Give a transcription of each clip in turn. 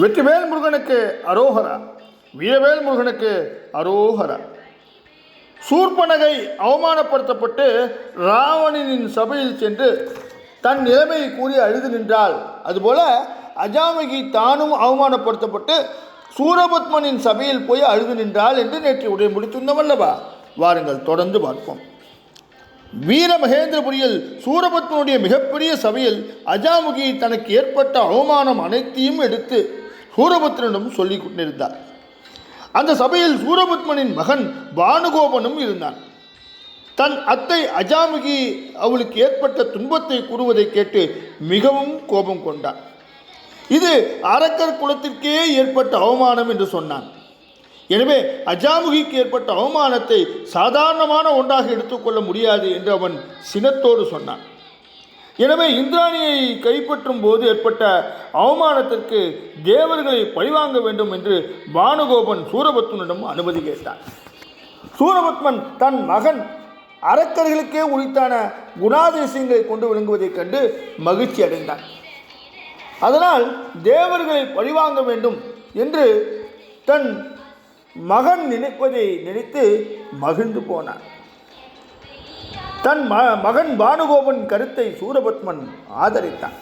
வெற்றிவேல் முருகனுக்கு அரோகரா வீரவேல் முருகனுக்கு அரோகரா. சூர்பனகை அவமானப்படுத்தப்பட்டு ராவணனின் சபையில் சென்று தன் நிலைமையை கூறி அழுது நின்றாள். அதுபோல அஜாமகி தானும் அவமானப்படுத்தப்பட்டு சூரபத்மனின் சபையில் போய் அழுது நின்றாள் என்று நேற்று உடைய முடித்திருந்தோம் அல்லவா வாருங்கள் தொடர்ந்து பார்ப்போம். வீர மகேந்திரபுரியில் சூரபத்மனுடைய மிகப்பெரிய சபையில் அஜாமுகி தனக்கு ஏற்பட்ட அவமானம் அனைத்தையும் எடுத்து சூரபத்மனிடம் சொல்லிக் கொண்டிருந்தார். அந்த சபையில் சூரபத்மனின் மகன் பானுகோபனும் இருந்தான். தன் அத்தை அஜாமுகி அவளுக்கு ஏற்பட்ட துன்பத்தை கூறுவதை கேட்டு மிகவும் கோபம் கொண்டான். இது அரக்கர் குலத்திற்கே ஏற்பட்ட அவமானம் என்று சொன்னான். எனவே அஜாமுகிக்கு ஏற்பட்ட அவமானத்தை சாதாரணமான ஒன்றாக எடுத்துக்கொள்ள முடியாது என்று அவன் சினத்தோடு சொன்னான். எனவே இந்திராணியை கைப்பற்றும் போது ஏற்பட்ட அவமானத்திற்கு தேவர்களை பழிவாங்க வேண்டும் என்று பானுகோபன் சூரபத்மனிடம் அனுமதி கேட்டான். சூரபத்மன் தன் மகன் அரக்கர்களுக்கே உரித்தான குணாதிசயங்களை கொண்டு விளங்குவதைக் கண்டு மகிழ்ச்சி அடைந்தான். அதனால் தேவர்களை பழிவாங்க வேண்டும் என்று தன் மகன் நினைப்பதை நினைத்து மகிழ்ந்து போனான். தன் ம மகன் பானுகோபன் கருத்தை சூரபத்மன் ஆதரித்தான்.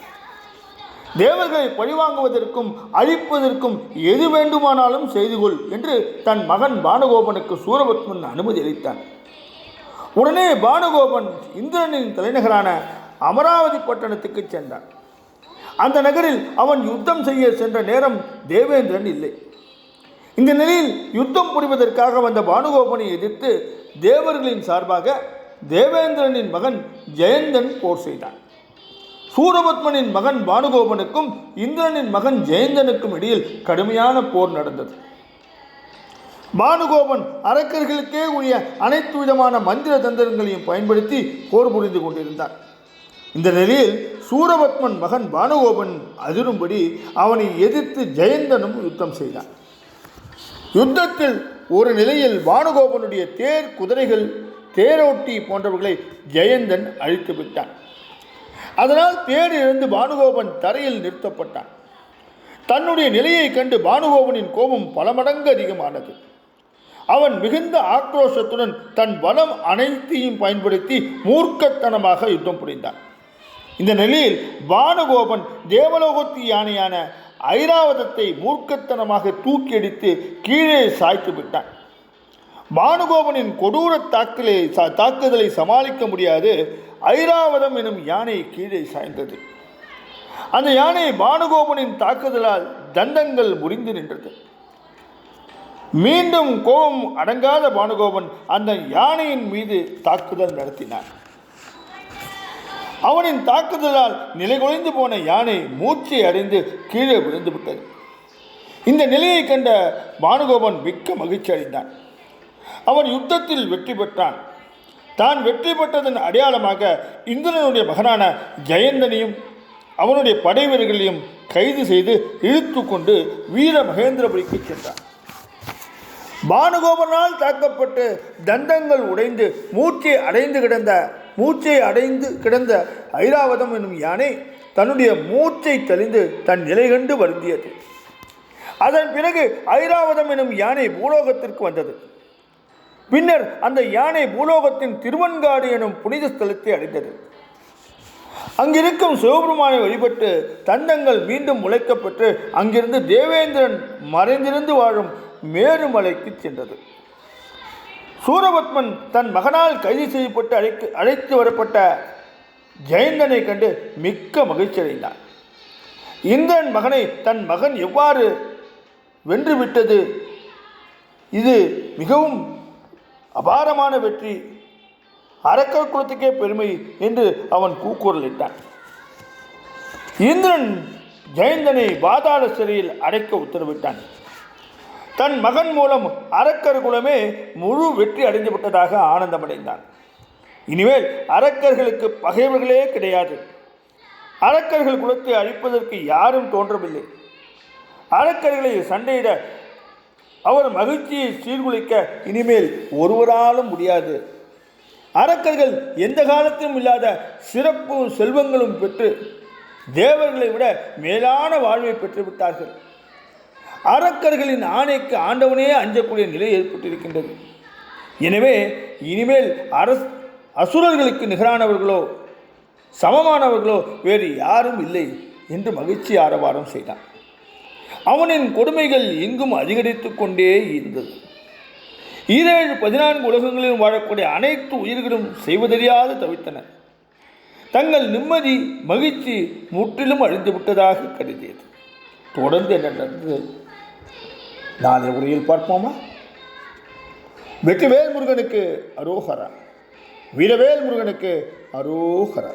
தேவர்களை பழிவாங்குவதற்கும் அழிப்பதற்கும் எது வேண்டுமானாலும் செய்து கொள் என்று தன் மகன் பானுகோபனுக்கு சூரபத்மன் அனுமதி அளித்தான். உடனே பானுகோபன் இந்திரனின் தலைநகரான அமராவதி பட்டணத்துக்கு சென்றான். அந்த நகரில் அவன் யுத்தம் செய்ய சென்ற நேரம் தேவேந்திரன் இல்லை. இந்த நிலையில் யுத்தம் புரிவதற்காக வந்த பானுகோபனை எதிர்த்து தேவர்களின் சார்பாக தேவேந்திரனின் மகன் ஜெயந்தன் போர் செய்தான் சூரபத்மனின் மகன் பானுகோபனுக்கும் இந்திரனின் மகன் ஜெயந்தனுக்கும் இடையில் கடுமையான போர் நடந்தது. பானுகோபன் அரக்கர்களுக்கே உரிய அனைத்து விதமான மந்திர தந்திரங்களையும் பயன்படுத்தி போர் புரிந்து கொண்டிருந்தார். இந்த நிலையில் சூரபத்மன் மகன் பானுகோபன் அதிரும்படி அவனை எதிர்த்து ஜெயந்தனும் யுத்தம் செய்தான். யுத்தத்தில் ஒரு நிலையில் பானுகோபனுடைய தேர் குதிரைகள் தேரோட்டி போன்றவர்களை ஜெயந்தன் அழித்து விட்டான். அதனால் தேரிலிருந்து பானுகோபன் தரையில் நிறுத்தப்பட்டான். தன்னுடைய நிலையை கண்டு பானுகோபனின் கோபம் பல மடங்கு அதிகமானது. அவன் மிகுந்த ஆக்ரோஷத்துடன் தன் பலம் அனைத்தையும் பயன்படுத்தி மூர்க்கத்தனமாக யுத்தம் புரிந்தான். இந்த நிலையில் பானுகோபன் தேவலோகத்து யானையான ஐராவதத்தை மூர்க்கத்தனமாக தூக்கி அடித்து கீழே சாய்த்து விட்டான். பானுகோபனின் கொடூர தாக்கலை சா- தாக்குதலை சமாளிக்க முடியாது. ஐராவதம் எனும் யானை கீழே சாய்ந்தது. அந்த யானை பானுகோபனின் தாக்குதலால் தந்தங்கள் முறிந்து நின்றது. மீண்டும் கோபம் அடங்காத பானுகோபன் அந்த யானையின் மீது தாக்குதல் நடத்தினான். அவனின் தாக்குதலால் நிலைகுலைந்து போன யானை மூச்சை அடைந்து கீழே விழுந்து விட்டது. இந்த நிலையை கண்ட பானுகோபன் மிக்க மகிழ்ச்சி அடைந்தான். அவன் யுத்தத்தில் வெற்றி பெற்றான். தான் வெற்றி பெற்றதன் அடையாளமாக இந்திரனுடைய மகனான ஜெயந்தனையும் அவனுடைய படை வீரர்களையும் கைது செய்து இழுத்து கொண்டு வீர மகேந்திரபுரிக்கு சென்றான். பானுகோபனால் தாக்கப்பட்டு தந்தங்கள் உடைந்து மூச்சை அடைந்து கிடந்த மூச்சை அடைந்து கிடந்த ஐராவதம் என்னும் யானை தன்னுடைய மூச்சை தெளிந்து தன் நிலை கண்டு வருந்தியது. அதன் பிறகு ஐராவதம் எனும் யானை பூலோகத்திற்கு வந்தது. பின்னர் அந்த யானை பூலோகத்தின் திருவன்காடு எனும் புனித ஸ்தலத்தை அடைந்தது. அங்கிருக்கும் சிவபெருமானை வழிபட்டு தந்தங்கள் மீண்டும் முளைக்கப்பெற்று அங்கிருந்து தேவேந்திரன் மறைந்திருந்து வாழும் மேருமலைக்கு சென்றது. சூரபத்மன் தன் மகனால் கைது செய்யப்பட்டு அழைத்து அழைத்து வரப்பட்ட ஜெயந்தனை கண்டு மிக்க மகிழ்ச்சி அடைந்தான். இந்திரன் மகனை தன் மகன் எவ்வாறு வென்றுவிட்டது இது மிகவும் அபாரமான வெற்றி. அரக்கர் குலத்துக்கே பெருமை என்று அவன் கூக்குரலிட்டான். இந்திரன் ஜெயந்தனை பாதாள சிறையில் அடைக்க உத்தரவிட்டான். தன் மகன் மூலம் அரக்கர் குலமே முழு வெற்றி அடைந்து விட்டதாக ஆனந்தமடைந்தான். இனிமேல் அரக்கர்களுக்கு பகைவர்களே கிடையாது. அரக்கர்கள் குலத்தை அழிப்பதற்கு யாரும் தோன்றவில்லை. அரக்கர்களை சண்டையிட அவர் மகிழ்ச்சியை சீர்குலைக்க இனிமேல் ஒருவராலும் முடியாது. அரக்கர்கள் எந்த காலத்திலும் இல்லாத சிறப்பும் செல்வங்களும் பெற்று தேவர்களை விட மேலான வாழ்வை பெற்றுவிட்டார்கள் அரக்கர்களின் ஆணைக்கு ஆண்டவனே அஞ்சக்கூடிய நிலை ஏற்பட்டிருக்கின்றது. எனவே இனிமேல் அரஸ் அசுரர்களுக்கு நிகரானவர்களோ சமமானவர்களோ வேறு யாரும் இல்லை என்று மகிழ்ச்சி ஆரவாரம் செய்தான். அவனின் கொடுமைகள் இங்கும் அதிகரித்து கொண்டே இருந்தது. ஈரேழு பதினான்கு உலகங்களிலும் வாழக்கூடிய அனைத்து உயிர்களும் செய்வதறியாது தவித்தன. தங்கள் நிம்மதி மகிழ்ச்சி முற்றிலும் அழிந்து விட்டதாக கருதியது. தொடர்ந்து என்ன நடந்தது? நாளை உரையில் பார்ப்போமா? வெற்றிவேல் முருகனுக்கு அரோகரா. வீரவேல் முருகனுக்கு அரோகரா.